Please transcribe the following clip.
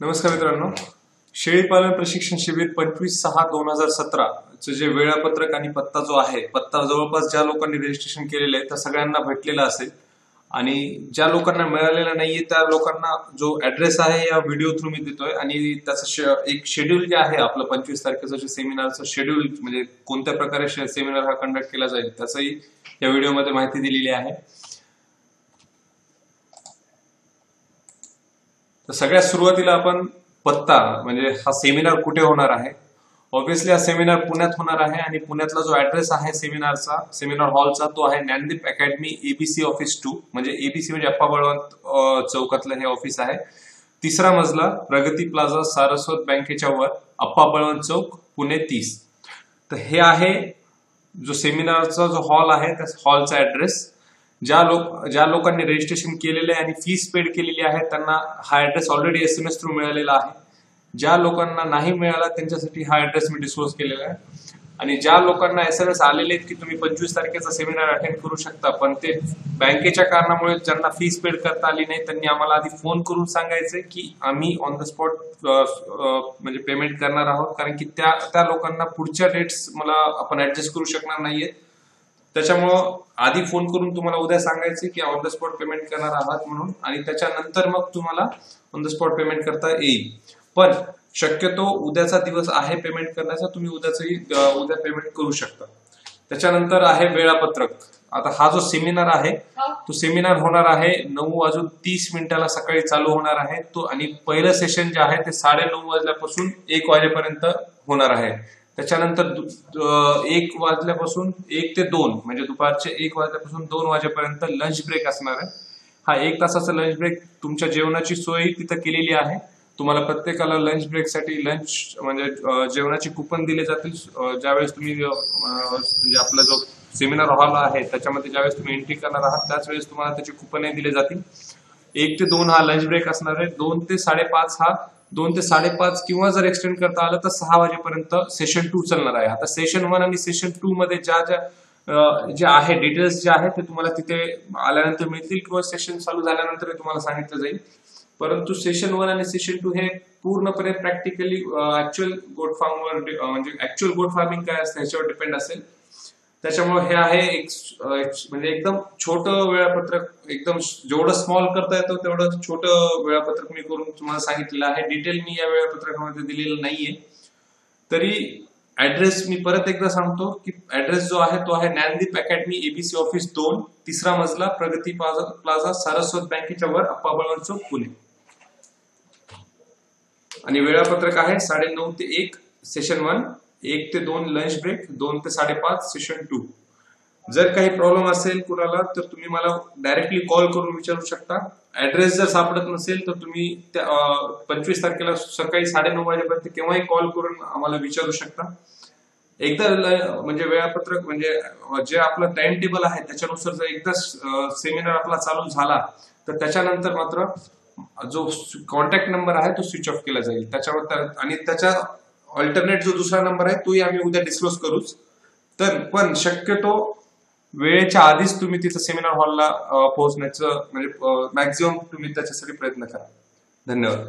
नमस्कार मित्रांनो. शेळीपालन प्रशिक्षण शिबिर पंचवीस सहा दोन हजार सतरा जे वेळापत्रक आणि पत्ता जो आहे पत्ता जवळपास ज्या लोकांनी रजिस्ट्रेशन केलेलं आहे त्या सगळ्यांना भेटलेला असेल. आणि ज्या लोकांना मिळालेला नाहीये त्या लोकांना जो ऍड्रेस आहे या व्हिडिओ थ्रू मी देतोय. आणि त्याचं एक शेड्यूल जे आहे आपलं पंचवीस तारखेचं जे सेमिनारचं शेड्यूल म्हणजे कोणत्या प्रकारे सेमिनार हा कंडक्ट केला जाईल त्याचंही या व्हिडिओमध्ये माहिती दिलेली आहे. तर सगळ्यात सुरुवातीला आपण पत्ता म्हणजे हा सेमिनार कुठे होणार आहे? ऑब्व्हियसली हा सेमिनार पुण्यात होणार आहे आणि पुण्यातला जो ऍड्रेस आहे सेमिनारचा सेमिनार हॉलचा तो आहे Dnyandeep academy ABC office two म्हणजे एबीसी म्हणजे अप्पा बळवंत चौकातलं हे ऑफिस आहे. तिसरा मजला प्रगती प्लाझा सारस्वत बँकेच्या वर अप्पा बळवंत चौक पुणे तीस. तर हे आहे जो सेमिनारचा जो हॉल आहे त्या हॉलचा ऍड्रेस ज्या लोक ज्या लोकांनी रजिस्ट्रेशन केलेलं आहे आणि फीस पेड केलेली आहे त्यांना हा address already S M S through मिळालेला आहे. ज्या लोकांना नाही मिळाला त्यांच्यासाठी हा ऍड्रेस मी डिस्क्लोज केलेला आहे. आणि ज्या लोकांना एस एम एस आलेले आहेत की तुम्ही पंचवीस तारखेचा सेमिनार अटेंड करू शकता पण ते बँकेच्या कारणामुळे ज्यांना फीस पेड करता आली नाही त्यांनी आम्हाला आधी फोन करून सांगायचे की आम्ही ऑन द स्पॉट म्हणजे पेमेंट करणार आहोत. कारण की त्या त्या लोकांना पुढच्या डेट्स मला आपण ऍडजस्ट करू शकणार नाहीये. त्याच्यामुळं आधी फोन करून तुम्हाला उद्या सांगायचे की ऑन द स्पॉट पेमेंट करणार आहात म्हणून आणि त्याच्यानंतर मग तुम्हाला ऑन द स्पॉट पेमेंट करता येईल. पण शक्यतो उद्याचा दिवस आहे पेमेंट करण्याचा तुम्ही उद्याचंही उद्या पेमेंट करू शकता. त्याच्यानंतर आहे वेळापत्रक. आता हा जो सेमिनार आहे तो सेमिनार होणार आहे नऊ वाजून तीस मिनिटाला सकाळी चालू होणार आहे. तो आणि पहिलं सेशन जे आहे ते साडे नऊ वाजल्यापासून एक वाजेपर्यंत होणार आहे. त्याच्यानंतर एक वाजल्यापासून एक ते दोन म्हणजे दुपारचे एक वाजल्यापासून दोन वाजेपर्यंत लंच ब्रेक असणार आहे. हा एक तासाचा लंच ब्रेक तुमच्या जेवणाची सोय तिथं केलेली आहे. तुम्हाला प्रत्येकाला लंच ब्रेकसाठी लंच म्हणजे जेवणाची कुपन दिले जातील. ज्यावेळेस तुम्ही म्हणजे आपला जो सेमिनार हॉल आहे त्याच्यामध्ये ज्यावेळेस तुम्ही एंट्री करणार आहात त्याच वेळेस तुम्हाला त्याचे कुपनही दिले जातील. एक ते दोन हा लंच ब्रेक असणार आहे. दोन ते साडेपाच हा दोन ते साडेपाच किंवा जर एक्सटेंड करता आलं तर सहा वाजेपर्यंत सेशन टू चालणार आहे. आता सेशन वन आणि सेशन टू मध्ये ज्या ज्या जे आहे डिटेल्स जे आहेत ते तुम्हाला तिथे आल्यानंतर मिळतील किंवा सेशन चालू झाल्यानंतर तुम्हाला सांगितलं जाईल. परंतु सेशन वन आणि सेशन टू हे पूर्णपणे प्रॅक्टिकली ऍक्च्युअल गोट फार्मवर म्हणजे ऍक्च्युअल गोट फार्मिंग काय असतं ह्याच्यावर डिपेंड असेल. त्याच्यामुळे हे आहे एक म्हणजे एकदम छोटं वेळापत्रक एकदम जेवढं स्मॉल करता येतो तेवढं छोटं वेळापत्रक मी करून तुम्हाला सांगितलेलं आहे. डिटेल मी या वेळापत्रकामध्ये दिलेलं नाहीये. तरी ऍड्रेस मी परत एकदा सांगतो की ऍड्रेस जो आहे तो आहे ज्ञानदीप अकॅडमी एबीसी ऑफिस दोन तिसरा मजला प्रगती प्लाझा प्लाझा सारस्वत बँकेच्या वर अप्पा बळवंत चौक पुणे. आणि वेळापत्रक आहे साडे नऊ ते एक सेशन वन एक ते दोन लंच ब्रेक दोन ते साडेपाच सेशन टू जर काही प्रॉब्लेम असेल कुणाला तर तुम्ही मला डायरेक्टली कॉल करून विचारू शकता. ऍड्रेस जर सापडत नसेल तर तुम्ही त्या पंचवीस तारखेला सकाळी साडेनऊ वाजेपर्यंत केव्हाही कॉल करून आम्हाला विचारू शकता. एकदा म्हणजे वेळापत्रक म्हणजे जे आपलं टाइम टेबल आहे त्याच्यानुसार जर एकदा सेमिनार आपला चालू झाला तर त्याच्यानंतर मात्र जो कॉन्टॅक्ट नंबर आहे तो स्विच ऑफ केला जाईल. त्याच्यावर आणि त्याच्या ऑल्टरनेट जो दुसरा नंबर आहे तोही आम्ही उद्या डिस्क्लोज करूच. तर पण शक्यतो वेळेच्या आधीच तुम्ही तिथं सेमिनार हॉलला पोहोचण्याचं म्हणजे मॅक्झिमम तुम्ही त्याच्यासाठी प्रयत्न करा. धन्यवाद.